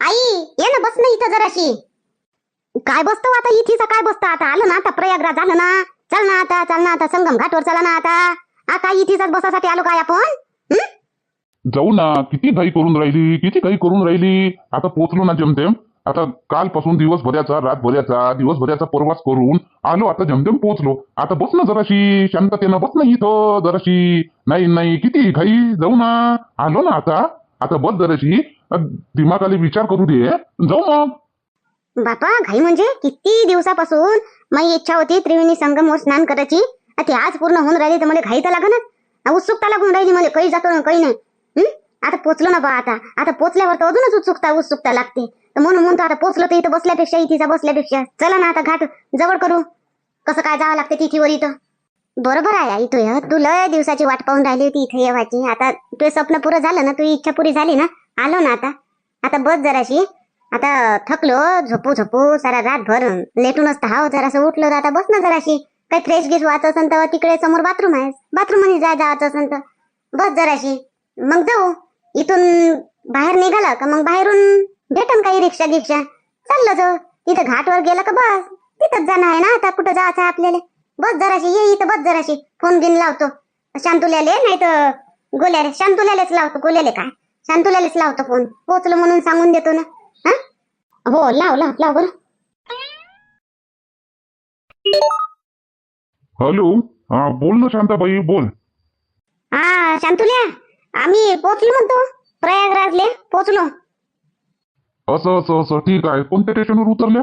आई ये ना बस ना इथं जराशी. काय बसतो आता इथेच काय बसतो आता? आलं ना आता प्रयागराज झालं ना. चल ना आता चल ना आता संगम घाटवर चला ना आता. आता इथेच बसासाठी आलो काय आपण? हं? जाऊ ना किती घाई करून राहिली किती घाई करून राहिली. आता पोहोचलो ना जमतेम. आता कालपासून दिवसभराचा रातभराचा दिवसभराचा प्रवास करून आलो आता जमतेम पोहोचलो आता बस ना जराशी शांततेनं बस ना इथं जराशी. नाही नाही किती घाई जाऊ ना. आलो ना आता. आता बस जराशी. दिमागाले विचार करू दे जाऊ मग. बापा घाई म्हणजे? किती दिवसापासून माझी इच्छा होती त्रिवेणी संगमवर स्नान करायची? ते आज पूर्ण होऊन राहिली तर मला घाई तर लागणार उत्सुकता लागून राहिली मला काही जातो ना काही नाही. आता पोचलो ना बा आता. आता पोचल्यावर तर अजूनच उत्सुकता उत्सुकता लागते. तर म्हणून म्हणतो आता पोचलो तर इथं बसल्यापेक्षा इथेचा बसल्यापेक्षा. चला ना आता घाट जवळ करू. कसं काय जावं लागते तिथीवर इथं? बरोबर आहे इथं तू लय दिवसाची वाट पाहून राहिली होती इथे येवाची. आता तुझं स्वप्न पुरं झालं ना तुझी इच्छा पुरी झाली ना आलो ना आता. आता बस जराशी. आता थकलो झोपू झोपू सारा रातभर लेटूनच तर हाव जरासं उठलो तर आता बस ना जराशी. काही फ्रेश गिस व्हायचं असेल तर तिकडे समोर बाथरूम आहे. बाथरूममध्ये जाय जायचं असन तर. बस जराशी. मग जाऊ. इथून बाहेर निघाला का मग बाहेरून भेटन काही रिक्षा गिक्षा? चाललं जाऊ. तिथं घाटवर गेलं का बस? तिथंच जाणं आहे ना आता. कुठं जायचं आहे आपल्याला? बस जराशी. ये इथं बस जराशी. फोन घेऊन लावतो. शांतुल्याले नाही तर गोल्याले. शांतुल्यालेच लावतो. गोल्याले काय? शांतुल्यालेच लावतो फोन. पोचलो म्हणून सांगून देतो ना. हा? हो लाव लाव लाव बरं. हॅलो हा बोल ना शांताबाई बोल. हा शांतुल्या आम्ही पोचलो म्हणतो. प्रयागराजले पोचलो असं असं असं ठीक आहे. कोणत्या स्टेशनवर उतरल्या?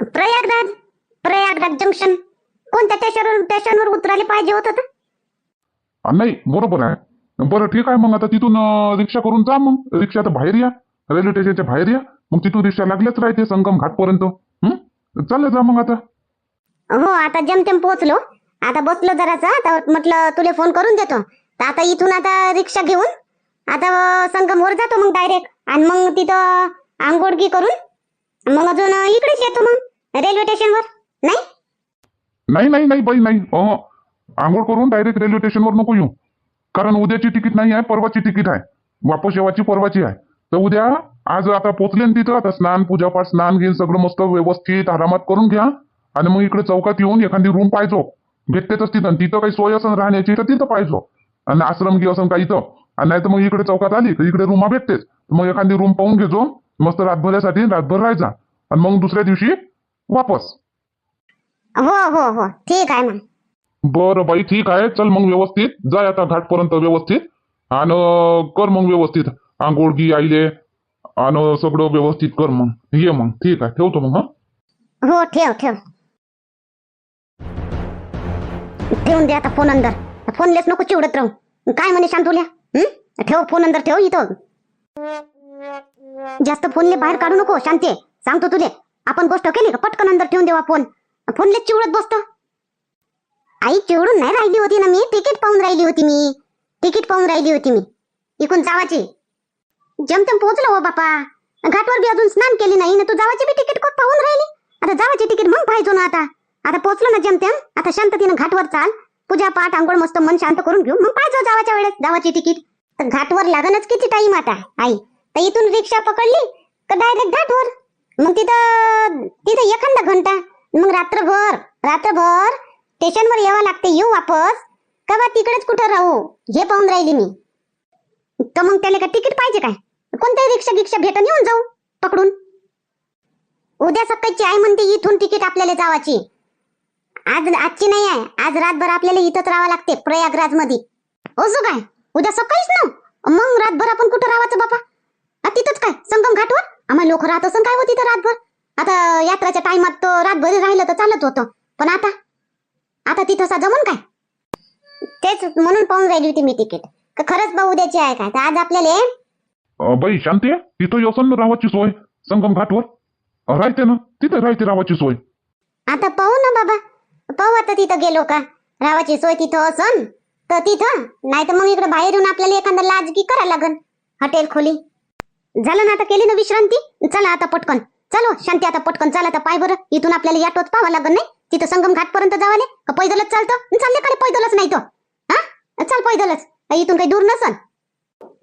प्रयागराज प्रयागराज जंक्शन कोणत्या स्टेशनवर स्टेशनवर उतरायला पाहिजे होतं तर? आ, नाही बरोबर आहे. बरं ठीक आहे मग. आता तिथून रिक्षा करून जा मग. रिक्षा तर बाहेर या. रेल्वे स्टेशनच्या बाहेर या. मग तिथून रिक्षा लागल्याच राहते संगम घाटपर्यंत हं? चालले जा मग आता. हो आता जमतेम पोहोचलो. आता बसलो जरासा. आता म्हटलं तुले फोन करून देतो. तर आता इथून आता रिक्षा घेऊन आता संगमवर जातो मग डायरेक्ट आणि मग तिथं आंघोळगी करून मग अजून इकडेच येतो मग. रेल्वे स्टेशनवर नाही? नाही नाही नाही बाई नाही. आंघोळ करून डायरेक्ट रेल्वे स्टेशनवर नको येऊ. कारण उद्याची तिकीट नाही आहे परवाची तिकीट आहे. वापस येवाची परवाची आहे. तर उद्या आज आता पोचले ना तिथं आता स्नान पूजापाठ स्नान घेईन सगळं मस्त व्यवस्थित आरामात करून घ्या. आणि मग इकडे चौकात येऊन एखादी रूम पाहिजो. भेटतेच तिथं. तिथं काही सोय असं राहण्याची तर तिथं पाहिजो. आणि आश्रम घे असं काही इथं. आणि नाही तर मग इकडे चौकात आली तर इकडे रूमा भेटतेच. मग एखादी रूम पाहून घेजो. मस्त रातभरासाठी रातभर राहायचा. आणि मग दुसऱ्या दिवशी वापस. हो हो हो. ठीक आहे मग बरं बाई ठीक आहे. चल मग व्यवस्थित. जाय आता घाटपर्यंत व्यवस्थित. आणि कर मग व्यवस्थित. आंघोळगी आईले. आणि सगळं व्यवस्थित कर मग. ये मग. ठीक आहे. ठेवतो मग हा? हो ठेव ठेव. ठेवून दे आता फोन अंदर. फोन लेस नको चिवडत राहू. काय म्हणे शांतुल्या? ठेव फोन अंदर ठेव इथं. जास्त फोनले बाहेर काढू नको शांती. सांगतो तुले. आपण गोष्ट केली का? पटकन अंदर ठेवून देवा फोन फोनले चिवडत बसतो. आई चिवडून नाही राहिली होती ना मी. तिकीट पाहून राहिली होती मी. तिकीट पाहून राहिली होती मी. इकून जावाची. जमतेम पोहोचलो हो बापा. घाटवर बी अजून स्नान केली नाही ना तू जावाची बी तिकीट कोण पाहून राहिली? आता जावाची तिकीट मग पाहिजो ना आता. आता पोहोचलो ना जमतेम आता शांततेनं घाटवर चाल. पूजा पाठ आंघोळ मस्त मन शांत करून घेऊ. मग पाहिजो जावाच्या वेळेस जावाची तिकीट. घाटवर लागणच किती टाइम आता आई. तर इथून रिक्षा पकडली का डायरेक्ट घाटवर? मग तिथं तिथं एखादा घंटा. मग रात्रभर रात्रभर स्टेशनवर यावं लागते येऊ वापस. का बा तिकडेच कुठं राहू? हे पाहून राहिली मी. तर मग त्याला का तिकीट पाहिजे काय? कोणत्याही रिक्षा गिक्षा भेटून येऊन जाऊ पकडून. उद्या सकाळची आई म्हणते इथून तिकीट आपल्याला जावाची. आज आजची नाही आहे. आज रातभर आपल्याला इथंच राहावं लागते प्रयागराजमध्ये असं काय? उद्या सकाळीच ना? मग रातभर आपण कुठं राहायचं बापा? तिथंच काय? संगम घाटवर? आम्हाला लोक राहत असं काय होती तर रातभर? आता यात्राच्या टाइमात रातभर राहिलं तर चालत होतं. पण आता? आता तिथं जमन काय? तेच म्हणून पाहून राहिली होती मी तिकीट. का खरंच बा उद्याची आहे काय? तर आज आपल्याला अं, बाई शांती तिथं येसन ना राहायची सोय. संगम घाटवर. राहते ना. तिथे राहते राहायची सोय. आता पाहू ना बाबा. पाहू आता तिथं गेलो का? रावाची सोय तिथं असन तर तिथं. नाही तर मग इकडे बाहेर येऊन आपल्याला एखादा लाजगी करायला लागन. हॉटेल खोली. झालं ना आता केली ना विश्रांती? चला आता पटकन. चलो शांती आता पटकन. चला आता पाय बरं. इथून आपल्याला याटोच पाहावं लागन नाही? तिथं संगम घाट पर्यंत जावाले का पैदलच चालतं? चालले का पैदलच नाही तो? हा? चल पैदलच. इथून काही दूर नसन.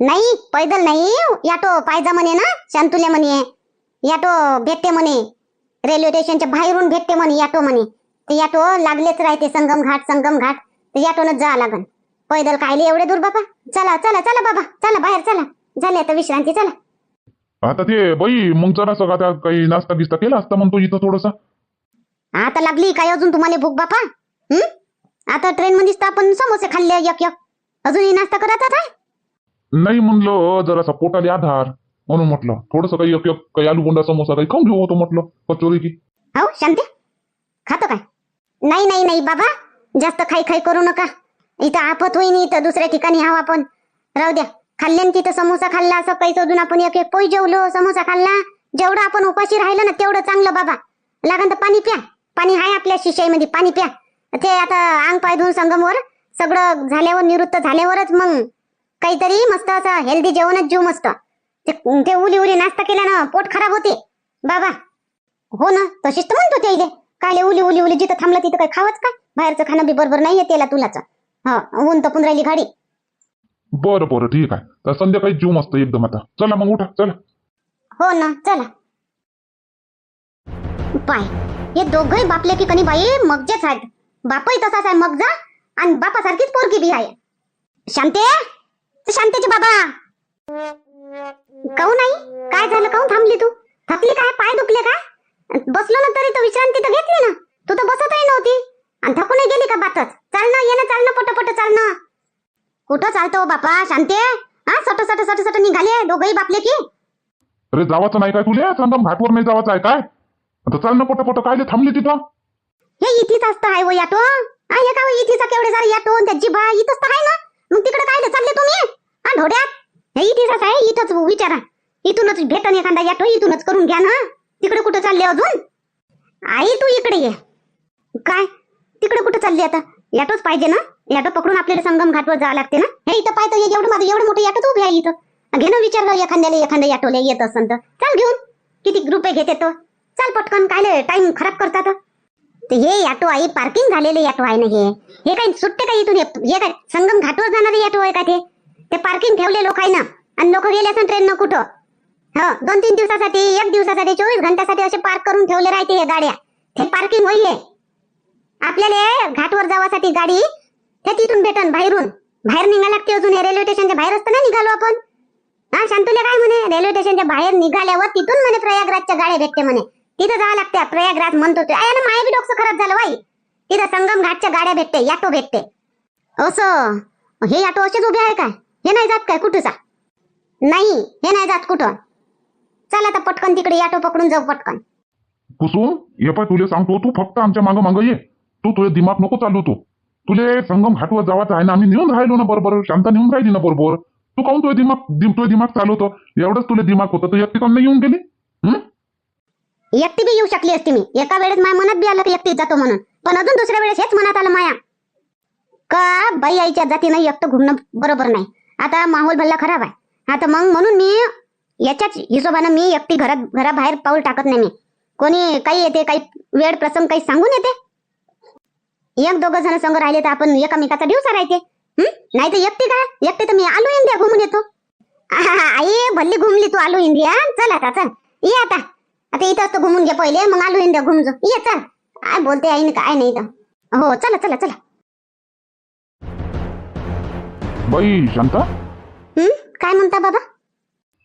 नाही पैदल नाही. याटो पायजा म्हणे ना शांतुल्या म्हणे. याटो भेटते म्हणे. रेल्वे स्टेशनच्या बाहेरून भेटते म्हणे याटो म्हणे. ते याटो लागलेच राहते संगम घाट संगम घाट. ते याटोनच जा लागन. पैदल कायले एवढे दूर बाबा? चला चला चला बाबा. चला बाहेर चला. झाले आता विश्रांती चला. आता ते बाई मग जरा सगळा काही नाश्ता बिस्ता केला असता म्हणतो इथं थोडसा? आता लागली काय अजून तुम्हाला भूक बापा? हं? आता ट्रेन मध्येच तर आपण समोसे खाल्ले एक एक. अजूनही नाश्ता करत आहे नाही म्हणलं जरासा पोटाले आधार. म्हणून म्हटलं थोडस काही एक एक काही आलू बोंडा समोसा काही खाऊन घेऊ होतो म्हटलं कचोरी की. हो शांती. खातो काय? नाही नाही नाही बाबा. जास्त खाई खाई करू नका. इथं आफत होईन इथं दुसऱ्या ठिकाणी हाव आपण. राहू द्या. खाल्ल्यान तिथं समोसा खाल्ला सकाळी शोधून आपण एक एक पोई जेवलो समोसा खाल्ला. जेवढं आपण उपाशी राहिलं ना तेवढं चांगलं बाबा. लागन तर पाणी प्या. पाणी आहे आपल्या शिशाईमध्ये पाणी प्या. ते आता अंग पाय धुवून संगमवर सगळं झाल्यावर निवृत्त झाल्यावरच मग काहीतरी मस्त असं हेल्दी जेवणच जीव मस्त. ते उली उली नाश्ता केल्यानं पोट खराब होते. बाबा हो ना तशीच तर म्हणतो ते काय उली उली उली जिथं थांबलं तिथं काय खावच काय? बाहेरचं खाणं बी बरोबर नाही तेला तुलाच. हा ऊन तपून राहिली गाडी बरं बरं ठीक आहे. तर संध्याकाळी जीव मस्त एकदम आता. चला मग उठा चला. हो ना चला. पाय हे दोघही बापले की कनी बाई मगजेच आहेत बापही तसाच आहे मगजा आणि बापासारखीच पोरगी बी आहे. शांते शांतेचे बाबा. काऊ नाही काय झालं? काऊ थांबली तू? थकली काय? पाय दुखले काय? बसलो ना तरी तर विश्रांती तर घेतली ना. तू तर बसतही नव्हती. आणि थकूनही गेली का बातच? चाल ना ये ना चालणं पटपट चालणं. कुठं चालतो हो बापा? शांते? हा? सट सट सट सट निघाले दोघही बापले की? अरे जावाचं नाही काय तुले? संगम घाटवर नाही जावाचं आहे काय? आता चाल ना पटापट कायले थांबली तिथं? हे इथेच असतं आहे वो याटो. हा हे का इथेचा केवढे सारे याटो त्याची बा इथंच तर आहे ना? मग तिकडे काय चालले तुम्ही? हा ढोड्यात. हे इथेच आहे इथंच विचारा. इथूनच भेटन एखादा याटो इथूनच करून घ्या ना. तिकडे कुठं चालले अजून? आई तू इकडे ये. काय? तिकडे कुठं चालली आता? याटोच पाहिजे ना? याटो पकडून आपल्याला संगम घाटवर जावं लागते ना? हे इथं पाहतो एवढं माझं एवढं मोठं याटो उभे आहे इथं. घे ना विचार एखाद्याला एखाद्या याटोला येत असन तर. चाल घेऊन. किती रुपये घेते तो. चाल पटकन काय टाइम खराब करतात? ते हे ऑटो आहे पार्किंग झालेले ऑटो आहे ना हे. हे काही सुट्टे का इथून? हे हे काय संगम घाटवर जाणारे ऑटो आहे का ते? ते पार्किंग ठेवले लोक आहे ना. आणि लोक गेले असं ट्रेन न कुठं? हो दोन तीन दिवसासाठी एक दिवसासाठी चोवीस घंट्यासाठी असे पार्क करून ठेवले राहते हे गाड्या. ते पार्किंग होईल आपल्याला घाटवर जावासाठी गाडी ते तिथून भेटन बाहेरून. बाहेर निघा लागते अजून हे रेल्वे स्टेशनच्या बाहेर असतं ना निघालो आपण. हा शांतुले काय म्हणे? रेल्वे स्टेशनच्या बाहेर निघाल्यावर तिथून म्हणे प्रयागराजच्या गाड्या भेटते म्हणे. तिथं जावं लागते प्रयागराज म्हणतो ते ना माय बी डोकं खराब झालं बाई तिथं संगम घाटच्या गाड्या भेटते याटो भेटते. असं. हे याटो असेच उभे आहे काय? हे नाही जात काय? कुठं जा? नाही हे नाही जात कुठं? चल आता पटकन तिकडे याटो पकडून जाऊ पटकन. कुसुम ये पाय तुले सांगतो तू फक्त आमच्या मागं मागं ये. तू तुझे दिमाग नको चालू तू. तुले संगम घाटवर जावाचं आहे ना आम्ही नेऊन राहिलो ना बरोबर शांता नेऊन राहिली ना बरोबर. तू काऊन तुझे दिमाग दिम- तुझे दिमाग चालवतो? एवढंच तुला दिमाग होतं तू एकटी काऊन येऊन गेली? हम्म एकटी बी येऊ शकली असती मी. एका वेळेस माझ्या मनात बी आलं की एकटी जातो म्हणून. पण अजून दुसऱ्या वेळेस हेच मनात आलं माया. का बाई आईच्या जातीनं एकटं घुमणं बरोबर नाही. आता माहोल भल्ला खराब आहे. आता मग म्हणून मी याच्याच हिशोबानं मी एकटी घरात घराबाहेर पाऊल टाकत नाही मी. कोणी काही येते काही वेळ प्रसंग काही सांगून येते? एक दोघं जण संग राहिले तर आपण एकामेकाचा दिवसा राहते. नाही तर एकटी काय एकटी तर मी आलो इंडिया घुमून येतो. आई भल्ली घुमली तू आलो इंडिया. चल आता चल. ये आता. आता इथंच तर घुमून घे पहिले मग आलो इंडिया घुमजो ये चल. काय बोलते आई काय नाही तर हो चला चला चला. बाई शांता? हं? काय म्हणता बाबा?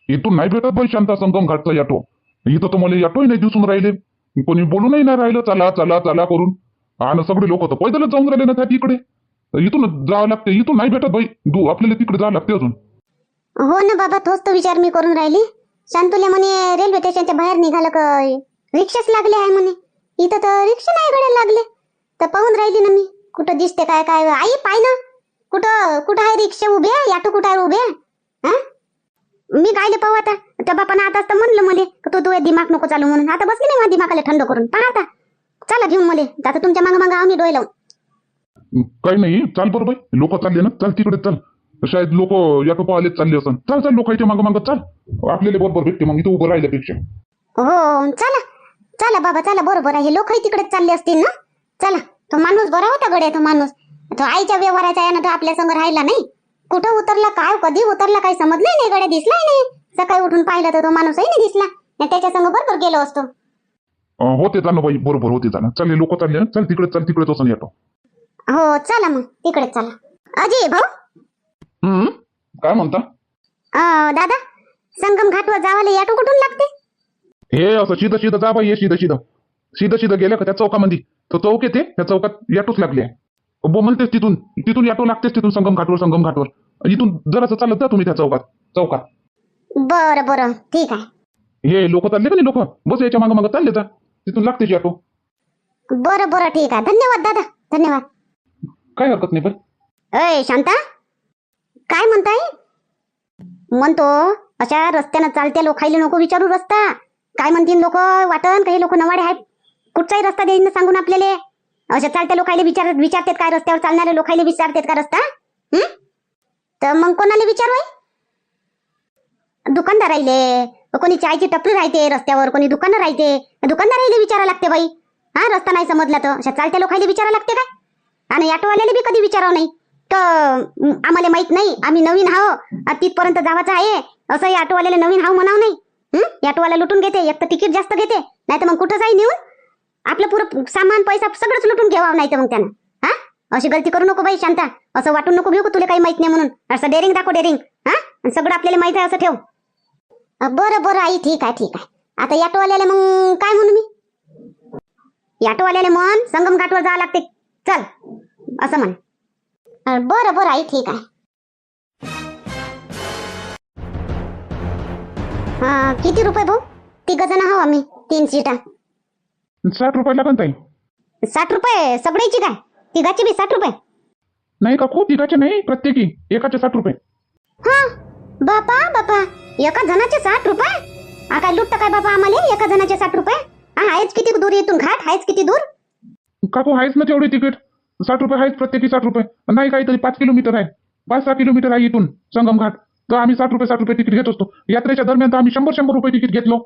इथून नाही भेटत बाई शांता संगम घाटचा याटो. इथं तर मला याटोही नाही दिसून राहिले. कोणी बोलूनही नाही राहिलं चला चला चला करून. आणि सगळे लोक तर पैदलच जाऊन राहिले ना त्या तिकडे. तर इथून जावं लागते इथून नाही भेटत बाई. दू आपल्याला तिकडे जावं लागते अजून. हो ना बाबा तोच तो विचार मी करून राहिली. शांतुले म्हणे रेल्वे स्टेशनच्या बाहेर निघालं काय रिक्षाच लागले आहे म्हणे. इथं तर रिक्षा नाही गड्या लागले. तर पाहून राहिली ना मी. कुठं दिसते काय काय? आई पाय ना. कुठं कुठं आहे रिक्षा उभे? याटो कुठं आहे उभे? हा? मी गायले पाहू आता. त्या बापानं आता तर म्हणलं मले तू तुझे दिमाग नको चालू म्हणून. आता बसली नाही माझ्या दिमागाला थंड करून. पहा आता. चला घेऊन मले. आता तुमच्या मागं मागं आम्ही डोळे लावून काही नाही. चाल बरोबर लोक चालले ना. चल तिकडे चल. शायद लोक याटो पाहालेच चालले असं. चल चल लोकांच्या मागं मागं चाल. आपल्याला बरोबर भेटते मग इथं उभं राहिल्यापेक्षा. हो चला. चला बाबा चला बरोबर आहे. लोकही तिकडेच चालले असतील ना? चला. तो माणूस बरा होता गड्या तो माणूस. तो आईच्या व्यवहाराचा आहे ना तो आपल्या संग राहिला नाही. कुठं उतरला काय कधी उतरला काही समजलंय नाही गड्या दिसलाय नाही. सकाळी उठून पाहिलं तर तो माणूसही नाही दिसला. त्याच्या संग बरोबर गेलो असतो. होते जाणं बाई बरोबर होते जाणं चालले लोक चालले चल तिकडे चल तिकडे असं येतो. हो चला मग तिकडे चला. अजय भाऊ हम्म? काय म्हणता? अं, दादा संगम घाटवर जावाले याटो कुठून लागते? हे असं शिद शिद जा बाई ये शिद शिद. शिद शिद गेल्या का त्या चौकामध्ये तो चौक येते त्या चौकात याटोच लागली. आहे बो म्हणतेस तिथून तिथून याटो लागतेस तिथून संगम घाटवर संगम घाटवर. इथून जरासं चालत जा तुम्ही त्या चौकात चौकात. बरं बरं ठीक आहे. हे लोक चालले का नाही लोक? बस याच्या मागं मागं चालले जा. तिथून लागतेच याटो. बरं बरं ठीक आहे. धन्यवाद दादा. धन्यवाद. काय हरकत नाही अय शांता काय म्हणताय? म्हणतो अशा रस्त्यानं चालत्या लोकायले नको विचारू रस्ता. काय म्हणतील लोक? वाटन काही लोक नवाडे आहेत. कुठचाही रस्ता देईन सांगून आपल्याला. अशा चालत्या लोकायले विचार विचारतात काय रस्त्यावर चालणाऱ्या लोकायले विचारतात का रस्ता? तर मग कोणाला विचारू दुकानदार राहिले. कोणी चायची टपरी राहते रस्त्यावर कोणी दुकानं राहते. दुकानदाराला विचारा लागते बाई. हा रस्ता नाही समजला तर. अशा चालत्या लोकायला विचारा लागते काय? आणि ऑटोवाल्याला बी कधी विचारावं नाही? तर आम्हाला माहीत नाही. आम्ही नवीन हाव तिथपर्यंत जावाचं आहे. असं ऑटोवाल्याला नवीन हाव म्हणावं नाही. ऑटोवाला लुटून घेते. एक तर तिकीट जास्त घेते. नाही तर मग कुठं जाई नेऊन आपलं पुरं सामान पैसा सगळंच लुटून घ्यावा नाही तर मग त्यानं. हा? अशी गलती करू नको बाई शांता. असं वाटून नको घेऊ तुला काही माहीत नाही म्हणून? असं डेअरिंग दाखव डेअरिंग हा? सगळं आपल्याला माहीत आहे असं ठेव. बरं बरं आई ठीक आहे ठीक आहे. आता ऑटोवाल्याला मग काय म्हणू मी? ऑटोवाल्याला म्हण संगम घाटवर जावं लागते. चल. असं म्हण. बरं बरं आई ठीक आहे. हा किती रुपये भाऊ? तिघ जण आहो आम्ही तीन सीटा. साठ रुपये लागन ताई. साठ रुपये? सगळ्याची काय? तिघाची बी साठ रुपये? नाही का खूप तिघाचे नाही प्रत्येकी एकाचे साठ रुपये. हा? बापा बापा एका जणाचे साठ रुपये? हा काय लुटतं काय बाबा आम्हाला? एका जणाचे साठ रुपये? हा आहेच किती दूर इथून? घाट आहेच किती दूर? काकू आहेच ना तेवढे तिकीट. साठ रुपये आहेच प्रत्येकी साठ रुपये. नाही काहीतरी पाच किलोमीटर आहे. पाच सहा किलोमीटर आहे इथून संगम घाट तर आम्ही साठ रुपये साठ रुपये तिकीट घेत असतो. यात्रेच्या दरम्यान तर आम्ही शंभर शंभर रुपये तिकीट घेतलो.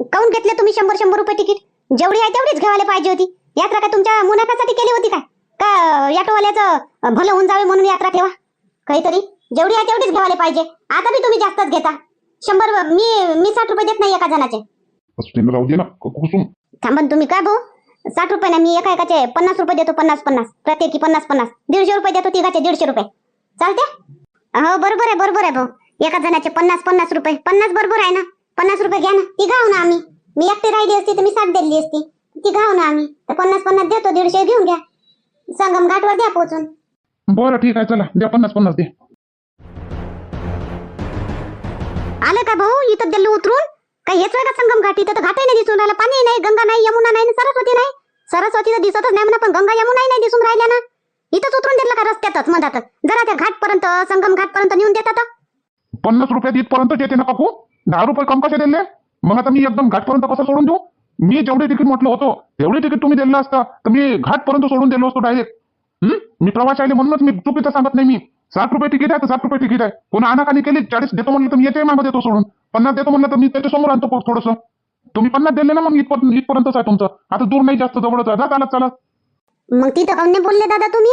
काऊन घेतले तुम्ही शंभर शंभर रुपये तिकीट? जेवढी आहे तेवढीच घ्यायला पाहिजे होती. यात्रा काय तुमच्या मुनाफ्यासाठी केली होती काय? का ऑटोवाल्याचं भलं होऊन जावे म्हणून यात्रा ठेवा? काहीतरी? जेवढी आहे तेवढीच घ्यायला पाहिजे. आता बी तुम्ही जास्तच घेता. शंभर मी मी साठ रुपये देत नाही एका जणाचे. राहू दे ना. क- कुसुम थांबन तुम्ही काय भाऊ? साठ रुपये ना मी एका एकाचे पन्नास रुपये देतो पन्नास पन्नास. प्रत्येकी पन्नास पन्नास. दीडशे रुपये देतो तिघाचे दीडशे रुपये. चालते हो बरोबर आहे बरोबर आहे भाऊ. एका जणाचे पन्नास पन्नास रुपये. पन्नास बरोबर आहे ना? पन्नास रुपये घ्या ना. ती घाव ना आम्ही. मी एकटी राहिली असती तर मी साठ दिली असती. ती घाव ना आम्ही. तर पन्नास पन्नास देतो दीडशे घेऊन घ्या. संगम घाटवर द्या पोचून बरं ठीक आहे चला. द्या पन्नास पन्नास दे. आलं का भाऊ? इथं दिल्ली उतरून काय हेच आहे का संगम घाटी? तर घाटही नाही दिसून राहिला पाणी नाही गंगा नाही यमुना नाही सरस्वती नाही. सरस्वती तर दिसतच नाही म्हणा पण गंगा यमुनाही नाही दिसून राहिल्या ना. इथंच उतरून दिलं का रस्त्यातच मधातच जरा त्या घाटपर्यंत संगम घाटपर्यंत नेऊन देतात? पन्नास रुपयात इथपर्यंत येते ना काकू? दहा रुपये कम कसे दिले? मग आता मी एकदम घाटपर्यंत कसं सोडून देऊ? मी जेवढे तिकीट म्हटलं होतो तेवढे तिकीट तुम्ही दिलं असतं तर मी घाटपर्यंत सोडून दिलो असतो डायरेक्ट मी प्रवास आले म्हणूनच मी चुकीचं सांगत नाही मी. साठ रुपये तिकीट आहे तर साठ रुपये तिकीट आहे. कोणी आणाखानी केली? चाळीस देतो म्हणलं तर मी येते मागं देतो सोडून. पन्नास देतो म्हणलं तर मी त्याच्यासमोर आणतो थोडंसं. तुम्ही पन्नास दिले ना मग इथपर्यंत इथपर्यंतच आहे तुमचं. आता दूर नाही जास्त जवळच आहे. जा चालत चालत मग तिथं काऊन नाही बोलले दादा तुम्ही?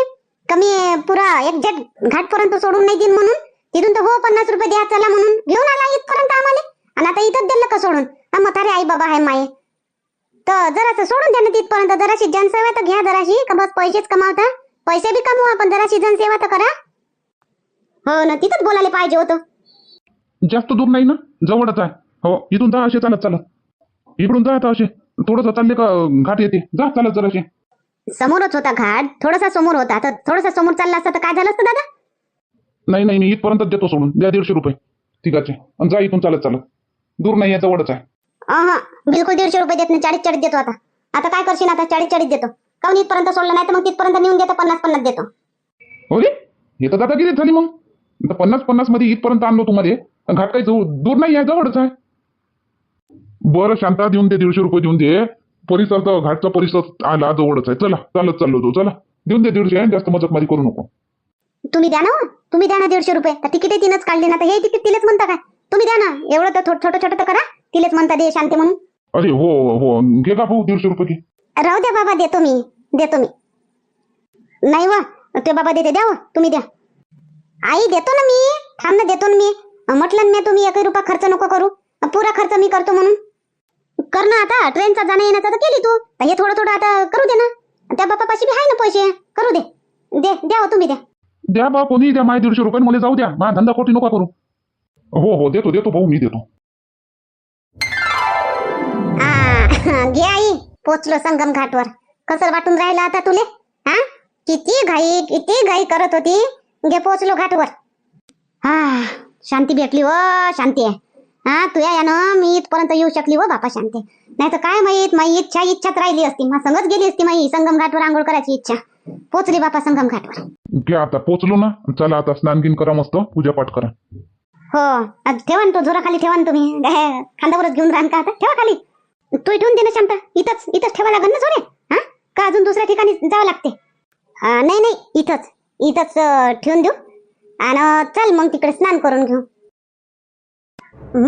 कमी पुरा एक्झॅक्ट घाटपर्यंत सोडून नाही देईन म्हणून? तिथून तर हो पन्नास रुपये द्या चला म्हणून. घेऊन आला इथपर्यंत आम्हाला. आणि आता इथंच दिलं का सोडून? हा म्हातारे आई बाबा आहे माये. तर जरासं सोडून द्या ना तिथपर्यंत. जराशी जनसेवा तर घ्या जराशी. का बस पैसेच कमावता? पैसे बी कमवा पण जराशी जनसेवा तर करा. हो ना तिथंच बोलायला पाहिजे होतं. जास्त दूर नाही ना? जवळच आहे. हो इथून जा असे चालत चालत. इकडून जा आता असे थोडंसं चालले का घाट येते. जा चालत जरा असे समोरच होता घाट. थोडासा समोर होता. तर थोडासा समोर चालला असता तर काय झालं असतं दादा? नाही नाही मी इथपर्यंत देतो सोडून. द्या दीडशे रुपये. ठिकाचे आणि जा इथून चालत चालत. दूर नाही आहे जवळच आहे. हा बिलकुल दीडशे रुपये देत नाही. चाळीस चाळीस देतो आता. आता काय करशील आता? चाळीस चाळीस देतो. काऊन इथपर्यंत सोडलं नाही तर मग तिथपर्यंत नेऊन देतो पन्नास पन्नास देतो. हो रे? हे तर दादागिरी झाली मग. पन्नास पन्नासमध्ये इथपर्यंत आणलो तुम्हाला. घाट काही जवळ दूर नाही आहे जवळच आहे. बरं शांता देऊन दे दीडशे रुपये देऊन दे. परिसर तर घाटचा परिसर आला जवळच आहे. चला चालत चाललो तू चला. देऊन दे दीडशे जास्त मजकमारी करू नको. तुम्ही द्या ना हो. तुम्ही द्या ना दीडशे रुपये. तिकीट तिनंच काढली ना हे तिकीट तिलेच म्हणता काय? तुम्ही द्या ना. एवढं तर थोडं छोटं छोटं तर करा. तिलेच म्हणता दे शांती म्हणून. अरे हो हो. घे का भाऊ दीडशे रुपये घे. राहू द्या बाबा देतो मी. देतो मी. नाही वा ते बाबा देते द्या तुम्ही द्या. आई देतो ना मी. थांब ना देतो ना मी. म्हटलं ना मी तुम्ही एकही रुपया खर्च नको करू. पुरा खर्च मी करतो म्हणून. कर ना आता ट्रेनचा जाणं येण्याचा तर केली तू. हे थोडं थोडं आता करू दे ना. त्या बापापाशी बी आहे ना पैसे. करू दे. दे द्या हो तुम्ही द्या. द्या बा कोणी द्या माय दीडशे रुपये मला जाऊ द्या. मा धंदा खोटी नका करू. हो हो देतो देतो भाऊ मी देतो. घे आई पोचलो संगम घाटवर. कसं वाटून राहिलं आता तुले? हा किती घाई किती घाई करत होती. घे पोचलो घाटवर. हा शांती भेटली व शांती. आहे हा तुया यानं मी इथपर्यंत येऊ शकली व बापा शांती. नाही तर काय माहीत माझी इच्छा इच्छाच राहिली असती. मग संगच गेली असती माझी संगम घाटवर आंघोळ करायची इच्छा. पोचली बापा संगम घाटवर. घ्या आता पोचलो ना. चला आता स्नान गिन करा मस्त पूजा पाठ करा. हो आज ठेवा ना तो झोरा खाली ठेवा ना तुम्ही. काय खांद्यावरच घेऊन राहाल का आता? ठेवा खाली. तू ठेवून दे ना शांता. इथंच इथंच ठेवा लागेल ना झोरे हा? का अजून दुसऱ्या ठिकाणी जावं लागते? हा, नाही नाही इथंच. इथंच अं, ठेवून देऊ. आणि चल मग तिकडे स्नान करून घेऊ.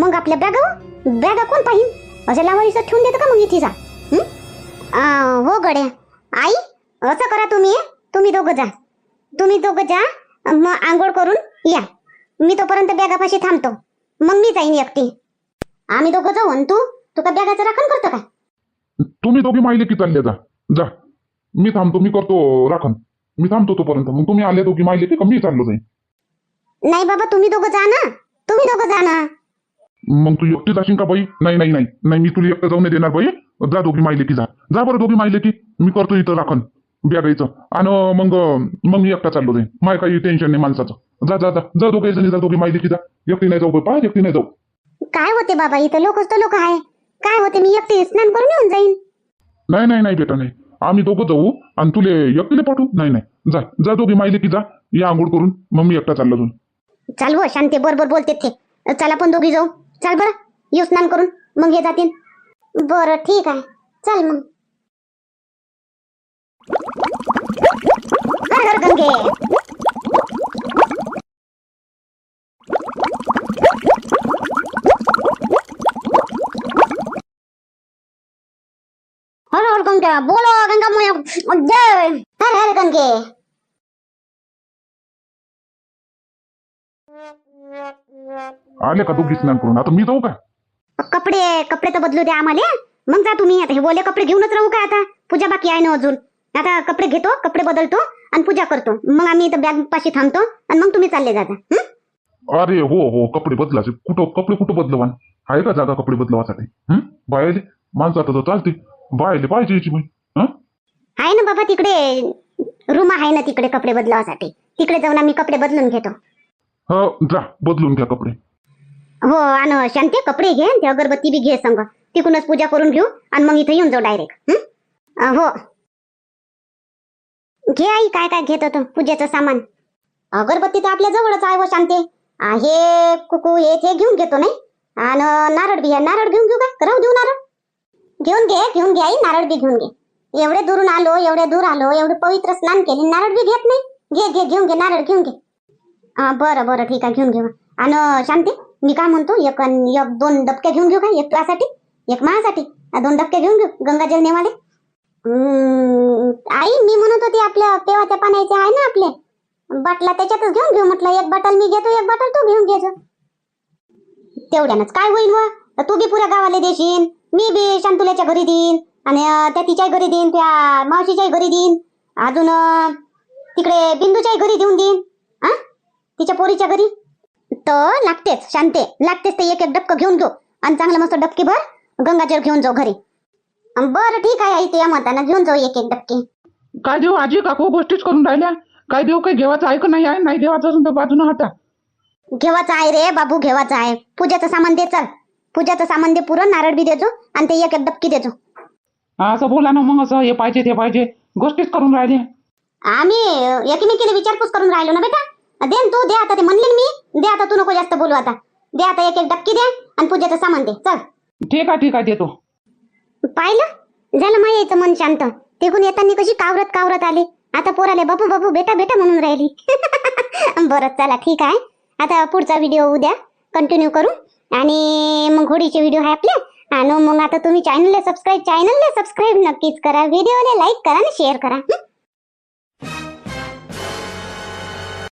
मग आपल्या बॅगा बॅगा कोण पाहिजे अशा लावारीचं ठेवून देतो का मग इथे जा? हो? गड्या. आई असं करा तुम्ही तुम्ही दोघं जा. तुम्ही दोघं जा मग आंघोळ करून या. मी तोपर्यंत बॅगापाशी थांबतो. मग मी जाईन एकटी. आम्ही दोघं जाऊ आणि तू? तू का बॅगाचं राखण करतो का? तुम्ही दोघी माहिले की चालले जा. जा. मी थांबतो मी करतो राखण. मी थांबतो तोपर्यंत. मग तुम्ही आले दोघी माहिले की मी चाललो जाईन? नाही बाबा तुम्ही दोघं जा ना. तुम्ही दोघं जा ना. मग तू एकटी जाशील का बाई? नाही नाही नाही. नाही मी तुला एकटं जाऊन नाही देणार बाई. जा दोघी माहिले की जा. जा बरं दोघी माहिले की. मी करतो इथं राखण बॅगायचं आणि मग मग मी एकटा चाललो जाईन. माय काही टेन्शन नाही माणसाचं. जा जा जा. जा दोघे जणी जा दोघी माहिले की जा. एकटी नाही जाऊ बाई. एकटी नाही जाऊ. काय होते बाबा इथं लोकच तर लोक आहे. काय होते मी एकटी स्नान करून येऊन जाईन. नाही नाही नाही बेटा नाही. आम्ही दोघं जाऊ आणि तुले एकटीले पाठवू. नाही नाही. जा जा दोघी माहिले की जा. या आंघोळ करून. मग मी एकटा चाललो जाऊन. चाल हो, व शांती बरोबर बोलते ते. चला पण दोघी जाऊ. चाल बरं येऊ स्नान करून. मग हे जातील बरं ठीक आहे. चल मग. हर हर गंगे. हर हर गंगे. बोलो गंगा मैया जय. हर हर गंगे. आले का दोघी स्नान करून आता मी जाऊ का कपडे कपडे तर बदलू द्या आम्हाला. मग जा तुम्ही आता. हे ओले कपडे घेऊनच राहू का आता? पूजा बाकी आहे ना अजून. आता कपडे घेतो कपडे बदलतो आणि पूजा करतो. मग आम्ही इथं बॅग पाशी थांबतो आणि मग तुम्ही चालले जाता. हं? अरे हो हो कपडे बदलायचे. कुठं कपडे कुठं बदलवान? आहे का जागा कपडे बदलवासाठी हं? बायले माणसात तर चालते बायले पाहिजे याची हं? आहे ना बाबा तिकडे. रूम आहे ना तिकडे कपडे बदलावासाठी. तिकडे जाऊन आम्ही कपडे बदलून घेतो. हो जा बदलून घ्या कपडे. हो आणि शांती कपडे घे ते अगरबत्ती बी घे संग. तिकूनच पूजा करून घेऊ आणि मग इथं येऊन जाऊ डायरेक्ट हो? घे आई काय काय घेत होतो पूजेचं सामान. अगरबत्ती तर आपल्या जवळच आहे व शांते. हे कुकू हे ते घेऊन घेतो नाही आणि नारळ बी आहे नारळ घेऊन घेऊ का राहू देऊ नारळ? घेऊन घे घेऊन घे आई नारळ बी घेऊन घे. एवढे दुरून आलो एवढे दूर आलो एवढे पवित्र स्नान केले नारळ बी घेत नाही. घे घे घेऊन घे नारळ घेऊन घे. बरं बरं ठीक आहे घेऊन घेऊ. आणि शांती मी काय म्हणतो एक अन एक दोन डबके घेऊन घेऊ का एक तुझ्यासाठी एक माझ्यासाठी? दोन डबके घेऊन घेऊ गंगाजल नेवाले? हम्म, आई मी म्हणत होती आपल्या पेवाच्या पाण्याचे आहे ना आपले? बाटला त्याच्यातच घेऊन घेऊ म्हटलं एक बाटल मी घेतो एक बाटल तू घेऊन घेतो तेवढ्यानंच काय होईल व? तू बी पुऱ्या गावाला देशील मी बी शांतुल्याच्या घरी देईन आणि त्या तिच्याही घरी देईन त्या मावशीच्याही घरी देईन अजून तिकडे बिंदूच्याही घरी देऊन देईन. तिच्या पोरीच्या घरी? तर लागतेच शांते. लागतेच ते एक एक डबकं घेऊन घेऊ आणि चांगलं मस्त डबकी भर गंगाजल घेऊन जाऊ घरी. बरं ठीक आहे आई तुझ्या मतानं घेऊन जाऊ एक एक डबकी. काय देऊ आजी काकू गोष्टीच करून राहिल्या? काय देऊ काही घेवायचं ऐक नाही आहे? नाही देवाचं असून तर बाजूनं हटा. घेवायचं आहे रे बाबू घेवायचं आहे. पूजाचं सामान दे चल. पूजाचं सामान दे पुरं नारळ बी देजो आणि ते एक एक डबकी देजो. हा, असं बोला ना मग असं हे पाहिजे ते पाहिजे. गोष्टीच करून राहिले. आम्ही अं, एकमेकीला विचारपूस करून राहिलो ना बेटा? दे न तू दे आता ते म्हणले ना मी. दे आता तू नको जास्त बोलू आता. दे आता एक एक डबकी दे आणि पूजाचं सामान दे. चल. ठीक आहे ठीक आहे देतो. पाहिलं? झालं मा यायचं मन शांत. तिकून येताना कशी कावरत कावरत आली. आता पोराले बापू बापू बेटा बेटा म्हणून राहिली. बरं चला ठीक आहे. आता पुढचा व्हिडिओ उद्या. कंटिन्यू करू. आणि मग घोडीचे व्हिडिओ आहे आपले. आणि मग आता तुम्ही चॅनलला सबस्क्राईब चॅनलला सबस्क्राईब नक्कीच करा. व्हिडिओला लाईक करा आणि शेअर करा. हं?